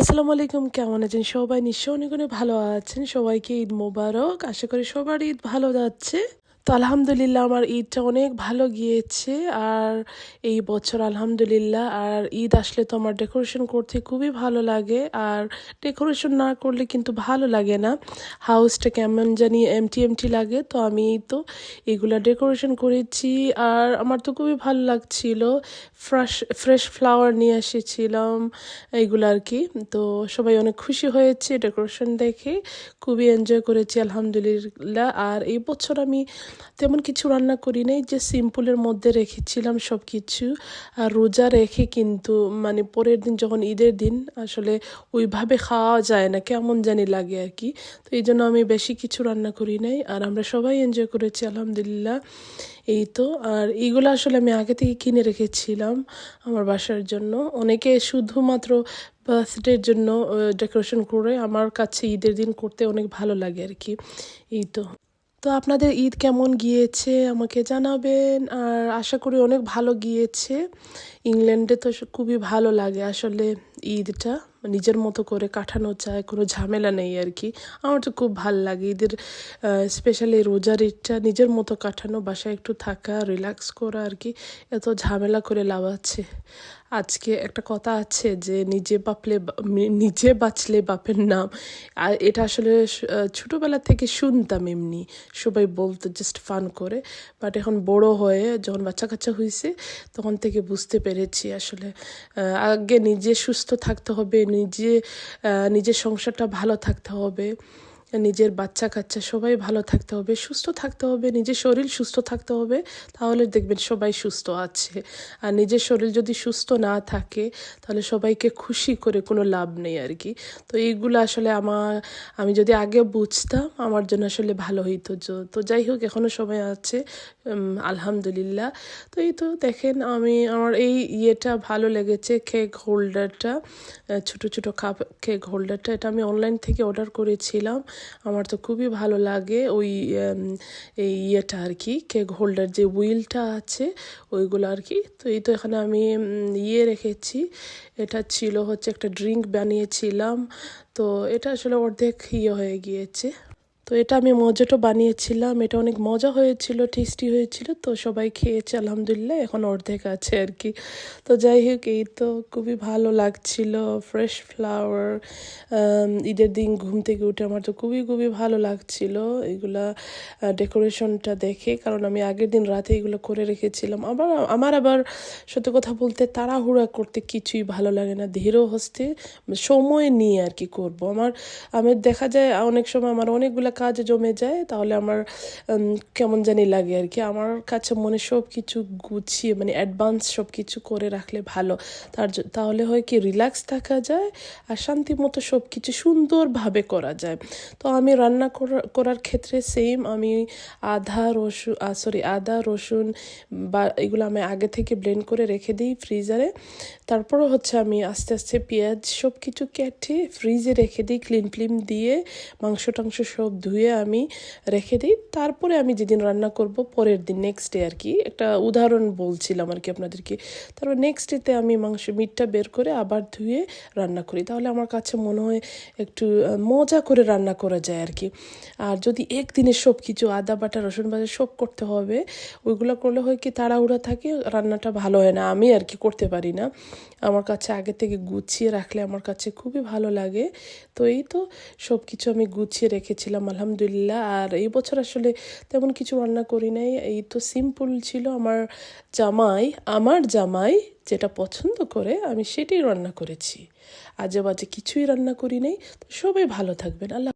আসসালামু আলাইকুম, কেমন আছেন সবাই? নিশ্চয় অনেক অনেক ভালো আছেন। সবাইকে ঈদ মোবারক। আশা করি সবার ঈদ ভালো যাচ্ছে। তো আলহামদুলিল্লাহ আমার ঈদটা অনেক ভালো গিয়েছে আর এই বছর আলহামদুলিল্লাহ। আর ঈদ আসলে তো আমার ডেকোরেশন করতে খুবই ভালো লাগে আর ডেকোরেশন না করলে কিন্তু ভালো লাগে না। হাউসটা কেমন জানি এমটি এমটি লাগে, তো আমি তো এগুলা ডেকোরেশন করেছি আর আমার তো খুবই ভালো লাগছিল। ফ্রেশ ফ্রেশ ফ্লাওয়ার নিয়ে এসেছিলাম এইগুলো আর কি তো সবাই অনেক খুশি হয়েছে ডেকোরেশন দেখে, খুবই এনজয় করেছি আলহামদুলিল্লাহ। আর এই বছর আমি তেমন কিছু রান্না করি নাই যে সিম্পলের মধ্যে রেখেছিলাম সব কিছু আর রোজা রেখে কিন্তু মানে পরের দিন যখন ঈদের দিন, আসলে ওইভাবে খাওয়া যায় না, কেমন জানি লাগে আর কি। তো এই জন্য আমি বেশি কিছু রান্না করি নাই, আর আমরা সবাই এনজয় করেছি, আলহামদুলিল্লাহ। এই তো, আর এইগুলো আসলে আমি আগে থেকে কিনে রেখেছিলাম আমার বাসার জন্য। অনেকে শুধুমাত্র বার্থডের জন্য ডেকোরেশন করে আমার কাছে ঈদের দিন করতে অনেক ভালো লাগে আর কি। এই তো। তো আপনাদের ঈদ কেমন গিয়েছে? আমাকে জানাবেন। আর আশা করি অনেক ভালো গিয়েছে। ইংল্যান্ডে তো খুবই ভালো লাগে আসলে। ঈদটা নিজের মতো করে কাটানো চায় কোনো ঝামেলা নেই আর কি। আমার তো খুব ভালো লাগে ঈদের স্পেশালি রোজার ঈদটা নিজের মতো কাটানো, বাসায় একটু থাকা রিল্যাক্স করা আর কি, এত ঝামেলা করে লাভ আছে। আজকে একটা কথা আছে যে নিজে বাপলে নিজে বাঁচলে বাপের নাম। আর এটা আসলে ছোটোবেলা থেকে শুনতাম এমনি। সবাই বলতো জাস্ট ফান করে। বাট এখন বড় হয়ে যখন বাচ্চা কাচ্চা হয়েছে তখন থেকে বুঝতে পেরেছি আসলে। আগে নিজে সুস্থ থাকতে হবে নিজে নিজের সংসারটা ভালো থাকতে হবে। নিজের বাচ্চা কাচ্চা সবাই ভালো থাকতে হবে, সুস্থ থাকতে হবে, নিজের শরীর সুস্থ থাকতে হবে, তাহলে দেখবেন সবাই সুস্থ আছে। আর নিজের শরীর যদি সুস্থ না থাকে, তাহলে সবাইকে খুশি করে কোনো লাভ নেই আর কি। তো এইগুলো আসলে আমার, আমি যদি আগে বুঝতাম, আমার জন্য আসলে ভালো হইতো তো যাই হোক এখনও সময় আছে আলহামদুলিল্লাহ। তো এই তো দেখেন, আমি, আমার এই ইয়েটা ভালো লেগেছে কেক হোল্ডারটা ছোট ছোট কাপ কেক হোল্ডারটা, এটা আমি অনলাইন থেকে অর্ডার করেছিলাম। আমার তো খুবই ভালো লাগে ওই এই ইয়েটা আর কি, কেক হোল্ডার যে উইলটা আছে ওইগুলো আর কি। তো এই তো এখানে আমি ইয়ে রেখেছি। এটা ছিল হচ্ছে একটা ড্রিঙ্ক বানিয়েছিলাম। তো এটা আসলে অর্ধেক ইয়ে হয়ে গিয়েছে। তো এটা আমি মজাটো বানিয়েছিলাম। এটা অনেক মজা হয়েছিল টেস্টি হয়েছিল। তো সবাই খেয়েছে, আলহামদুলিল্লাহ, এখন অর্ধেক আছে আর কি। তো যাই হোক, এই তো খুবই ভালো লাগছিল। ফ্রেশ ফ্লাওয়ার ঈদের দিন ঘুম থেকে উঠে আমার তো খুবই খুবই ভালো লাগছিল। এগুলা ডেকোরেশনটা দেখে, কারণ আমি আগের দিন রাতে এগুলো করে রেখেছিলাম। আবার, আমার আবার সত্যি কথা বলতে তাড়াহুড়া করতে কিছুই ভালো লাগে না। ধীর হস্তে সময় নিয়ে আর কি করব। আমার আমি দেখা যায়, অনেক সময় আমার অনেকগুলো কাজ জমে যায়, তাহলে আমার কেমন জানি লাগে আর কি। আমার কাছে মনে সব কিছু গুছিয়ে মানে অ্যাডভান্স সব কিছু করে রাখলে ভালো। তার তাহলে হয় কি রিল্যাক্স থাকা যায় আর শান্তি মতো সব কিছু সুন্দরভাবে করা যায়। তো আমি রান্না করার ক্ষেত্রে সেম আমি আদা রসুন সরি আদা, রসুন বা এগুলো আমি আগে থেকে ব্লেন্ড করে রেখে দিই ফ্রিজারে তারপরও হচ্ছে আমি আস্তে আস্তে পেঁয়াজ সব কিছু কেটে ফ্রিজে রেখে দিই ক্লিন ক্লিন দিয়ে মাংস টাংস সব ধুয়ে আমি রেখে দিই। তারপরে আমি যেদিন রান্না করব পরের দিন নেক্সট ডে আর কি, একটা উদাহরণ বলছিলাম আর কি আপনাদেরকে। তারপর নেক্সট ডেতে আমি মাংস মিটটা বের করে আবার ধুয়ে রান্না করি। তাহলে আমার কাছে মনে হয় একটু মজা করে রান্না করা যায় আর কি। আর যদি একদিনে সব কিছু আদা, বাটা, রসুন বাটা সব করতে হবে, ওইগুলো করলে হয় কি তাড়াহুড়া থাকে, রান্নাটা ভালো হয় না। আমি আর কি করতে পারি না। আমার কাছে আগে থেকে গুছিয়ে রাখলে আমার কাছে খুবই ভালো লাগে। তো এই তো সব কিছু আমি গুছিয়ে রেখেছিলাম আলহামদুলিল্লাহ। আর এই বছর আসলে তেমন কিছু রান্না করি নাই। এই তো সিম্পল ছিল আমার জামাই আমার জামাই যেটা পছন্দ করে আমি সেটাই রান্না করেছি। আজে বাজে কিছুই রান্না করি নাই। তো সবাই ভালো থাকবেন। আল্লাহ